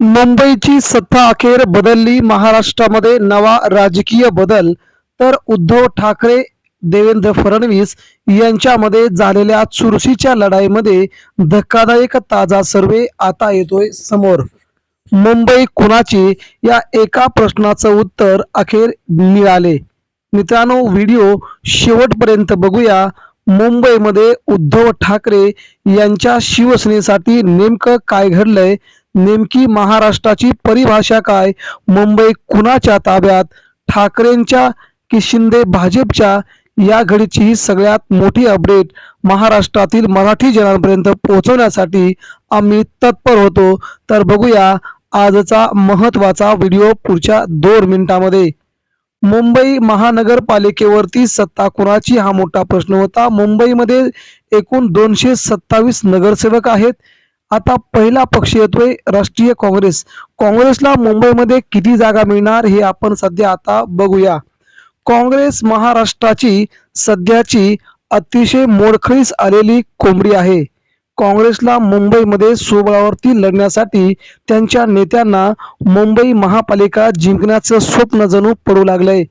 मुंबईची सत्ता अखेर बदलली. महाराष्ट्रामध्ये नवा राजकीय बदल. तर उद्धव ठाकरे देवेंद्र फडणवीस यांच्यामध्ये झालेल्या चुरशीच्या लढाईमध्ये धक्कादायक ताजा सर्वे आता येतोय समोर. मुंबई कुणाची? या एका प्रश्नाचं उत्तर अखेर मिळाले. मित्रांनो व्हिडिओ शेवटपर्यंत बघूया. मुंबईमध्ये उद्धव ठाकरे यांच्या शिवसेनेसाठी नेमकं काय घडलंय? नेमकी महाराष्ट्राची परिभाषा काय? मुंबई कुणाच्या ताब्यात? ठाकरेंच्या की शिंदे भाजपच्या? या घडीची ही सगळ्यात मोठी अपडेट महाराष्ट्रातील मराठी जनांपर्यंत पोहोचवण्यासाठी आम्ही तत्पर होतो. तर बघूया आजचा महत्त्वाचा व्हिडिओ पुढच्या दोन मिनिटांमध्ये. मुंबई महानगरपालिकेवरती सत्ता कुणाची? हा मोठा प्रश्न होता. मुंबईमध्ये एकूण दोनशे सत्तावीस नगरसेवक आहेत. आता पहिला पक्ष येतोय राष्ट्रीय काँग्रेस. काँग्रेसला मुंबईमध्ये किती जागा मिळणार हे आपण सध्या आता बघूया. काँग्रेस महाराष्ट्राची सध्याची अतिशय मोडखळीस आलेली कोंबडी आहे. काँग्रेसला मुंबईमध्ये स्वबळावरती लढण्यासाठी त्यांच्या नेत्यांना मुंबई महापालिका जिंकण्याचं स्वप्न जणू पडू लागलंय.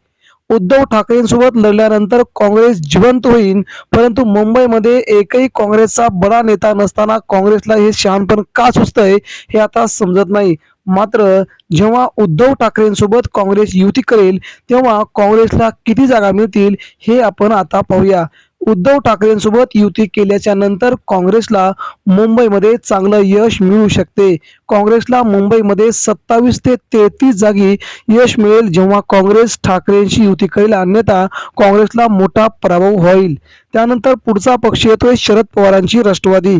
उद्धव ठाकरेंसोबत लढल्यानंतर काँग्रेस जिवंत होईल परंतु मुंबईमध्ये एकही काँग्रेसचा बडा नेता नसताना काँग्रेसला हे शहाणपण का सुचतंय हे आता समजत नाही. मात्र जेव्हा उद्धव ठाकरेंसोबत काँग्रेस युती करेल तेव्हा काँग्रेसला किती जागा मिळतील हे आपण आता पाहूया. उद्धव ठाकरेंसोबत युती केल्याच्यानंतर काँग्रेसला मुंबईमध्ये चांगलं यश मिळू शकते. काँग्रेसला मुंबईमध्ये सत्तावीस ते तेहतीस जागी यश मिळेल जेव्हा काँग्रेस ठाकरेंशी युती करेल अन्यथा काँग्रेसला मोठा पराभव होईल. त्यानंतर पुढचा पक्ष येतोय शरद पवारांची राष्ट्रवादी.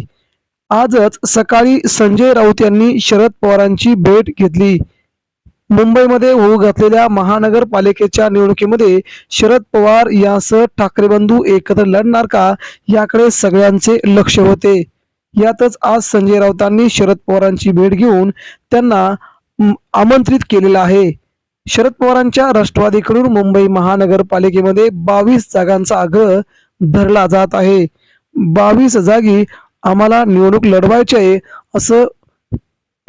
आजच सकाळी संजय राऊत यांनी शरद पवारांची भेट घेतली. मुंबईमध्ये होऊ घातलेल्या महानगरपालिकेच्या निवडणुकीमध्ये शरद पवार यांसह ठाकरे बंधू एकत्र लढणार का याकडे सगळ्यांचे लक्ष होते. यातच आज संजय राऊतांनी शरद पवारांची भेट घेऊन त्यांना आमंत्रित केलेलं आहे. शरद पवारांच्या राष्ट्रवादीकडून मुंबई महानगरपालिकेमध्ये बावीस जागांचा आग्रह धरला जात आहे. बावीस जागी आम्हाला निवडणूक लढवायची आहे असं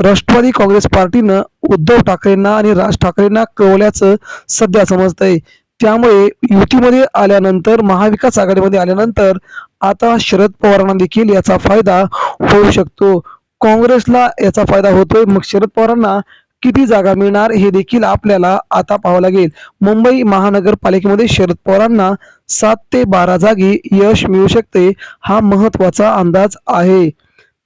राष्ट्रवादी काँग्रेस पार्टीनं उद्धव ठाकरेंना आणि राज ठाकरेंना कळवल्याचं सध्या समजतंय. त्यामुळे युतीमध्ये आल्यानंतर महाविकास आघाडीमध्ये आल्यानंतर आता शरद पवारांना देखील याचा फायदा होऊ शकतो. काँग्रेसला याचा फायदा होतोय. मग शरद पवारांना किती जागा मिळणार हे देखील आपल्याला आता पाहावं लागेल. मुंबई महानगरपालिकेमध्ये शरद पवारांना सात ते बारा जागी यश मिळू शकते हा महत्त्वाचा अंदाज आहे.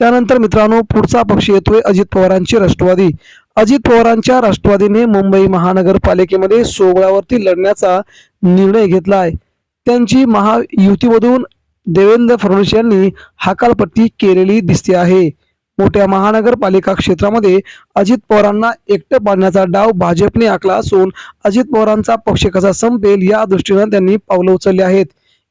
त्यानंतर मित्रांनो पुढचा पक्ष येतोय अजित पवारांची राष्ट्रवादी. अजित पवारांच्या राष्ट्रवादीने मुंबई महानगरपालिकेमध्ये सोहळ्यावरती लढण्याचा निर्णय घेतला आहे त्यांची महायुतीमधून देवेंद्र फडणवीस यांनी हकालपट्टी केलेली दिसते आहे. मोठ्या महानगरपालिका क्षेत्रामध्ये अजित पवारांना एकटं पाडण्याचा डाव भाजपने आखला असून अजित पवारांचा पक्ष कसा संपेल या दृष्टीनं त्यांनी पावलं उचलली आहेत.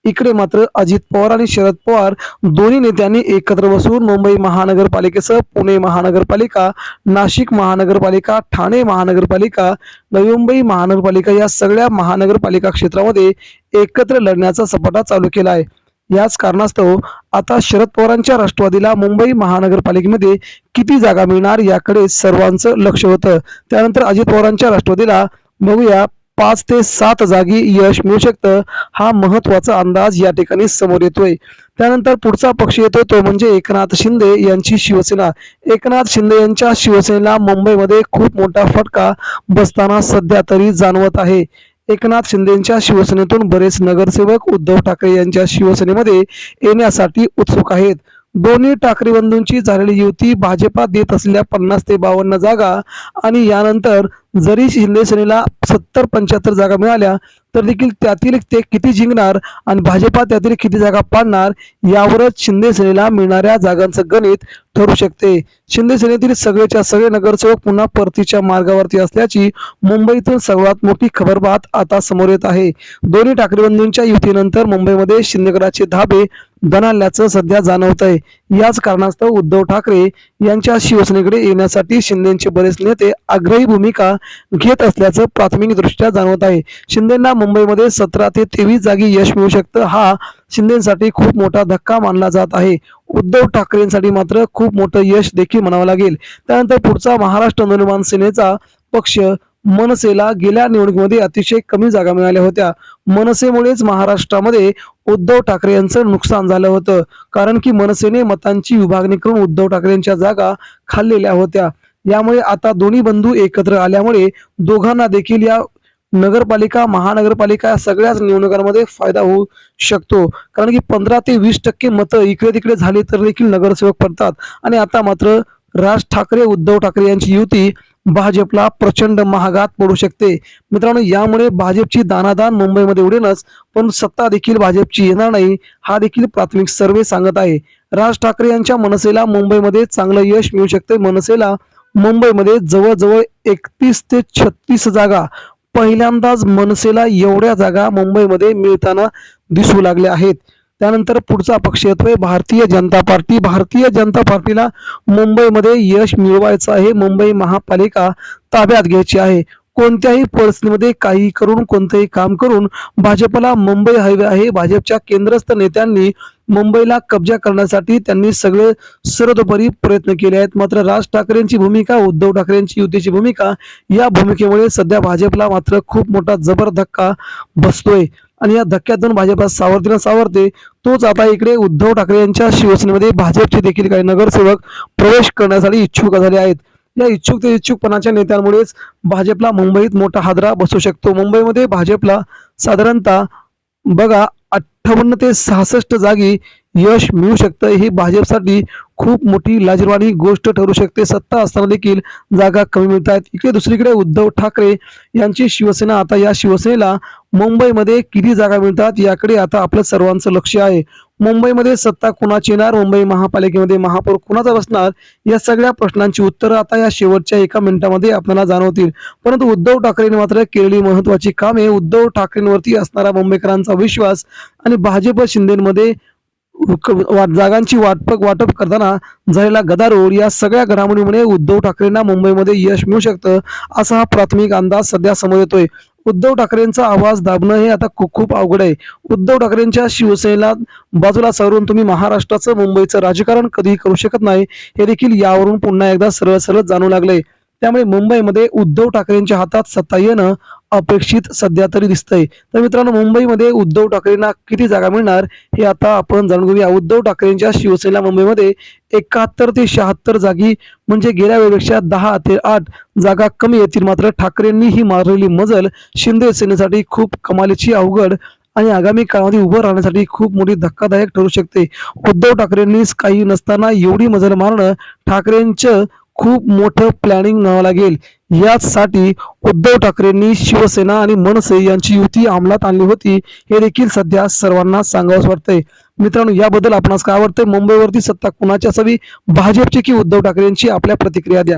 इकडे मात्र अजित पवार आणि शरद पवार दोन्ही नेत्यांनी एकत्र बसून मुंबई महानगरपालिकेसह पुणे महानगरपालिका नाशिक महानगरपालिका ठाणे महानगरपालिका नवी मुंबई महानगरपालिका या सगळ्या महानगरपालिका क्षेत्रामध्ये एकत्र लढण्याचा सपाटा चालू केला आहे याच कारणास्तव आता शरद पवारांच्या राष्ट्रवादीला मुंबई महानगरपालिकेमध्ये किती जागा मिळणार याकडे सर्वांचं लक्ष होतं. त्यानंतर अजित पवारांच्या राष्ट्रवादीला बघूया पाच ते सात जागी यश मिळू शकतं. हा महत्त्वाचा अंदाज या ठिकाणी समोर येतोय. त्यानंतर पुढचा पक्ष येतोय तो म्हणजे एकनाथ शिंदे यांची शिवसेना. एकनाथ शिंदे यांच्या शिवसेनेला मुंबईमध्ये खूप मोठा फटका बसताना सध्या तरी जाणवत आहे. एकनाथ शिंदेच्या शिवसेनेतून बरेच नगरसेवक उद्धव ठाकरे यांच्या शिवसेनेमध्ये येण्यासाठी उत्सुक आहेत. दोन्ही ठाकरे बंधूंची झालेली युती भाजपात देत असलेल्या पन्नास ते बावन्न जागा आणि यानंतर जरी शिंदेसेनेला सत्तर पंच्याहत्तर जागा मिळाल्या तर देखील त्यातील ते किती जिंकणार आणि भाजपा त्यातील किती जागा पाडणार यावरच शिंदे सेनेला मिळणाऱ्या जागांचं गणित ठरू शकते. शिंदे सेनेतील सगळेच्या सगळे नगरसेवक पुन्हा परतीच्या मार्गावरती असल्याची मुंबईतून सर्वात मोठी खबरबात आता समोर येत आहे. दोन्ही ठाकरेबंधूंच्या युतीनंतर मुंबईमध्ये शिंदेगडाचे धाबे बनाल्याचं सध्या जाणवत आहे याच कारणास्तव उद्धव ठाकरे यांच्या शिवसेनेकडे येण्यासाठी शिंदेचे बरेच नेते आग्रही भूमिका घेत असल्याचं प्राथमिकदृष्ट्या जाणवत आहे. शिंदेना मुंबईमध्ये सतरा ते तेवीस जागी यश मिळू शकतं हा शिंदेसाठी खूप मोठा धक्का मानला जात आहे. उद्धव ठाकरेंसाठी मात्र खूप मोठं यश देखील म्हणावं लागेल. त्यानंतर पुढचा महाराष्ट्र नवनिर्माण सेनेचा पक्ष मनसेला गेल्या निवडणुकीमध्ये अतिशय कमी जागा मिळाल्या होत्या. मनसेमुळेच महाराष्ट्रामध्ये उद्धव ठाकरे यांचं नुकसान झालं होतं. कारण की मनसेने मतांची विभागणी करून उद्धव ठाकरेंच्या जागा खाल्लेल्या होत्या. यामुळे आता दोन्ही बंधू एकत्र आल्यामुळे दोघांना देखील या नगरपालिका महानगरपालिका या सगळ्याच निवडणुकांमध्ये फायदा होऊ शकतो. कारण की पंधरा ते वीस टक्के मतं इकडे तिकडे झाली तर देखील नगरसेवक पडतात. आणि आता मात्र राज ठाकरे उद्धव ठाकरे यांची युती भाजपला प्रचंड महागात पडू शकते. मित्रांनो यामुळे भाजपची दानादान मुंबईमध्ये उडेनच पण सत्ता देखील भाजपची येणार नाही हा देखील प्राथमिक सर्वे सांगत आहे. राज ठाकरे यांच्या मनसेला मुंबईमध्ये चांगलं यश मिळू शकते. मनसेला मुंबईमध्ये जवळजवळ एकतीस ते छत्तीस जागा पहिल्यांदाच मनसेला एवढ्या जागा मुंबईमध्ये मिळताना दिसू लागल्या आहेत. त्यानंतर पुढचा पक्ष येतोय भारतीय जनता पार्टी. भारतीय जनता पार्टीला मुंबईमध्ये यश मिळवायचं आहे. मुंबई महापालिका ताब्यात घ्यायची आहे. कोणत्याही परिस्थितीमध्ये काही करून कोणतंही काम करून भाजपला मुंबई हवे आहे. भाजपच्या केंद्रस्थ नेत्यांनी मुंबईला कब्जा करण्यासाठी त्यांनी सगळे सर्वतोपरी प्रयत्न केले आहेत. मात्र राज ठाकरेंची भूमिका उद्धव ठाकरेंची युतीची भूमिका या भूमिकेमुळे सध्या भाजपला मात्र खूप मोठा जबर धक्का बसतोय. आणि या धक्क्यातून भाजपा सावरतीनं सावरते तोच आता इकडे उद्धव ठाकरे यांच्या शिवसेनेमध्ये भाजपचे देखील काही नगरसेवक प्रवेश करण्यासाठी इच्छुक झाले आहेत. या इच्छुक ते इच्छुकपणाच्या नेत्यांमुळेच भाजपला मुंबईत मोठा हादरा बसू शकतो. मुंबईमध्ये भाजपला साधारणतः बघा अठ्ठावन्न ते सहासष्ट जागी यश मिळू शकतं. ही भाजपसाठी खूप मोठी लाजिरवाणी गोष्ट ठरू शकते. सत्ता असताना देखील जागा कमी मिळत आहेत इकडे दुसरीकडे उद्धव ठाकरे यांची शिवसेना आता या शिवसेनेला मुंबईमध्ये किती जागा मिळतात याकडे आता आपलं सर्वांचं लक्ष आहे. मुंबईमध्ये सत्ता कुणाची येणार? मुंबई महापालिकेमध्ये महापौर कुणाचा बसणार? या सगळ्या प्रश्नांची उत्तरं आता या शेवटच्या एका मिनिटामध्ये आपल्याला जाणवतील. परंतु उद्धव ठाकरेंनी मात्र केलेली महत्वाची कामे उद्धव ठाकरेंवरती असणारा मुंबईकरांचा विश्वास आणि भाजप शिंदेमध्ये जागांची वाटप वाटप करताना झालेला गदारोळ या सगळ्या घडामोडीमुळे उद्धव ठाकरेंना मुंबईमध्ये यश मिळू शकतं असा हा प्राथमिक अंदाज सध्या समोर येतोय. उद्धव ठाकरेंचा आवाज दाबणं हे आता खूप खूप अवघड आहे. उद्धव ठाकरेंच्या शिवसेनेला बाजूला सारून तुम्ही महाराष्ट्राचं मुंबईचं राजकारण कधीही करू शकत नाही. हे देखील यावरून पुन्हा एकदा सरळ सरळ जाणू लागले त्यामुळे मुंबईमध्ये उद्धव ठाकरेंच्या हातात सत्ता येणं अपेक्षित सध्या तरी दिसतंय. तर मित्रांनो मुंबईमध्ये उद्धव ठाकरेंना किती जागा मिळणार हे आता आपण जाणून घेऊया. उद्धव ठाकरेंच्या शिवसेना मुंबईमध्ये एकाहत्तर ते शहात्तर जागी म्हणजे गेल्या वेळेपेक्षा दहा ते आठ जागा कमी येतील. मात्र ठाकरेंनी ही मारलेली मजल शिंदे सेनेसाठी खूप कमालीची अवघड आणि आगामी काळामध्ये उभं राहण्यासाठी खूप मोठी धक्कादायक ठरू शकते. उद्धव ठाकरेंनीच काही नसताना एवढी मजल मारणं ठाकरेंचं खूप मोठं प्लॅनिंग न्यावं लागेल. याचसाठी उद्धव ठाकरेंनी शिवसेना आणि मनसे यांची युती अंमलात आणली होती. हे देखील सध्या सर्वांना सांगावंच वाटतंय. मित्रांनो याबद्दल आपणास काय आवडतंय मुंबईवरती सत्ता कुणाची असावी? भाजपची की उद्धव ठाकरेंची? आपल्या प्रतिक्रिया द्या.